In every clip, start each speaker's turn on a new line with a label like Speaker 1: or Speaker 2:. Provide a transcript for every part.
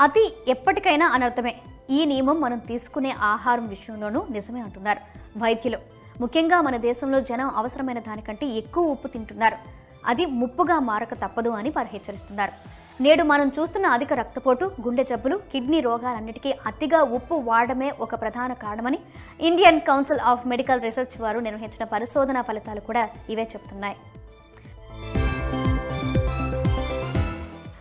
Speaker 1: అతి ఎప్పటికైనా అనర్థమే. ఈ నియమం మనం తీసుకునే ఆహారం విషయంలోనూ నిజమే అంటున్నారు. వైద్యులు. ముఖ్యంగా మన దేశంలో జనం అవసరమైన దానికంటే ఎక్కువ ఉప్పు తింటున్నారు. అది ముప్పుగా మారక తప్పదు అని వారు హెచ్చరిస్తున్నారు నేడు మనం చూస్తున్న అధిక రక్తపోటు గుండె జబ్బులు కిడ్నీ రోగాలన్నిటికీ అతిగా ఉప్పు వాడమే ఒక ప్రధాన కారణమని Indian council of medical research వారు నిర్వహించిన పరిశోధన ఫలితాలు కూడా ఇవే చెప్తున్నాయి.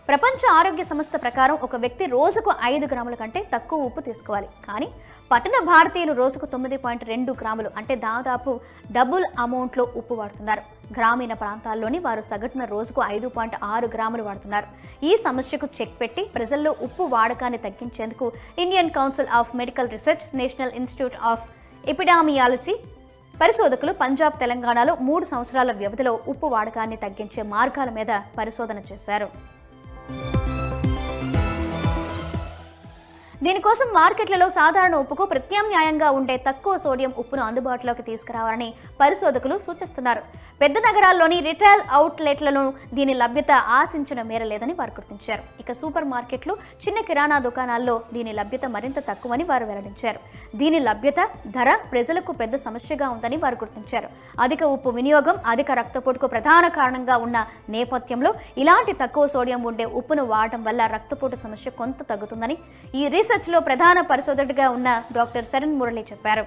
Speaker 1: ప్రపంచ ఆరోగ్య సంస్థ ప్రకారం ఒక వ్యక్తి రోజుకు ఐదు గ్రాముల కంటే తక్కువ ఉప్పు తీసుకోవాలి. కానీ పట్టణ భారతీయులు రోజుకు తొమ్మిది పాయింట్ రెండు గ్రాములు అంటే దాదాపు డబుల్ అమౌంట్లో ఉప్పు వాడుతున్నారు. గ్రామీణ ప్రాంతాల్లోని వారు సగటున రోజుకు ఐదు పాయింట్ ఆరు గ్రాములు వాడుతున్నారు. ఈ సమస్యకు చెక్ పెట్టి ప్రజల్లో ఉప్పు వాడకాన్ని తగ్గించేందుకు Indian council of medical research national institute of epidemiology పరిశోధకులు పంజాబ్ తెలంగాణలో మూడు సంవత్సరాల వ్యవధిలో ఉప్పు వాడకాన్ని తగ్గించే మార్గాల మీద పరిశోధన చేశారు. Thank you దీనికోసం మార్కెట్లలో సాధారణ ఉప్పుకు ప్రత్యామ్నాయంగా ఉండే తక్కువ సోడియం ఉప్పును అందుబాటులోకి తీసుకురావాలని పరిశోధకులు సూచిస్తున్నారు. పెద్ద నగరాల్లోని రిటైల్ అవుట్లెట్లను దీని లభ్యత ఆశించిన మేర లేదని వారు గుర్తించారు. ఇక సూపర్ మార్కెట్లు చిన్న కిరాణా దుకాణాల్లో దీని లభ్యత మరింత తక్కువని వారు వెల్లడించారు. దీని లభ్యత ధర ప్రజలకు పెద్ద సమస్యగా ఉందని వారు గుర్తించారు. అధిక ఉప్పు వినియోగం అధిక రక్తపోటుకు ప్రధాన కారణంగా ఉన్న నేపథ్యంలో ఇలాంటి తక్కువ సోడియం ఉండే ఉప్పును వాడటం వల్ల రక్తపోటు సమస్య కొంత తగ్గుతుందని ఈ రిస్క్ రీసెర్చ్లో ప్రధాన పరిశోధకుడిగా ఉన్న డాక్టర్ శరణ్ మురళి చెప్పారు.